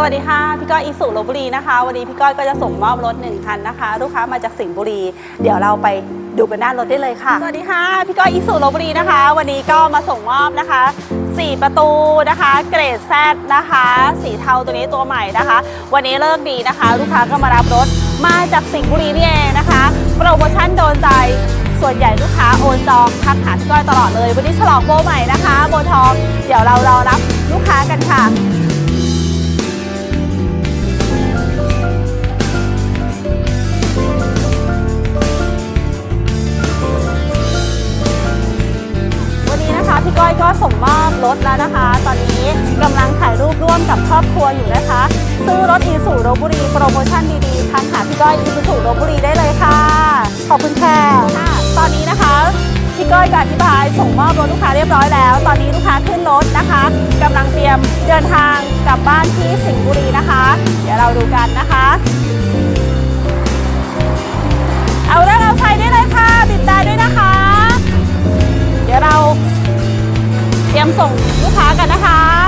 สวัสดีค่ะ พี่ก้อยอีสุลบุรีนะคะ วันนี้พี่ก้อยก็จะส่งมอบรถหนึ่งคันนะคะ ลูกค้ามาจากสิงห์บุรี เดี๋ยวเราไปดูกันด้านรถได้เลยค่ะ สวัสดีค่ะ พี่ก้อยอีสุลบบุรีนะคะ วันนี้ก็มาส่งมอบนะคะ 4 ประตูนะคะ เกรดแซดนะคะ สีเทาตัวนี้ตัวใหม่นะคะ วันนี้เลิกดีนะคะ ลูกค้าก็มารับรถมาจากสิงห์บุรีนี่เองนะคะ โปรโมชั่นโดนใจส่วนใหญ่ลูกค้าโอนจองทักหาพี่ก้อยตลอดเลย วันนี้ฉลองโบใหม่นะคะ โบทอง เดี๋ยวเรารอรับ ส่งมอบรถแล้วนะคะ ตอนนี้กำลังถ่ายรูปร่วมกับครอบครัวอยู่นะคะ ซื้อรถอีสูรบุรีโปรโมชั่นดีๆทักหาพี่ก้อยอีสูรบุรีได้เลยค่ะ ขอบคุณค่ะค่ะตอนนี้นะคะพี่ก้อยก็อธิบายส่งมอบรถลูกค้าเรียบร้อยแล้ว ตอนนี้ลูกค้าขึ้นรถนะคะกำลังเตรียมเดินทางกลับบ้านที่สิงห์บุรีนะคะ เดี๋ยวเราดูกันนะคะ รียมส่งลูกค้ากันนะคะ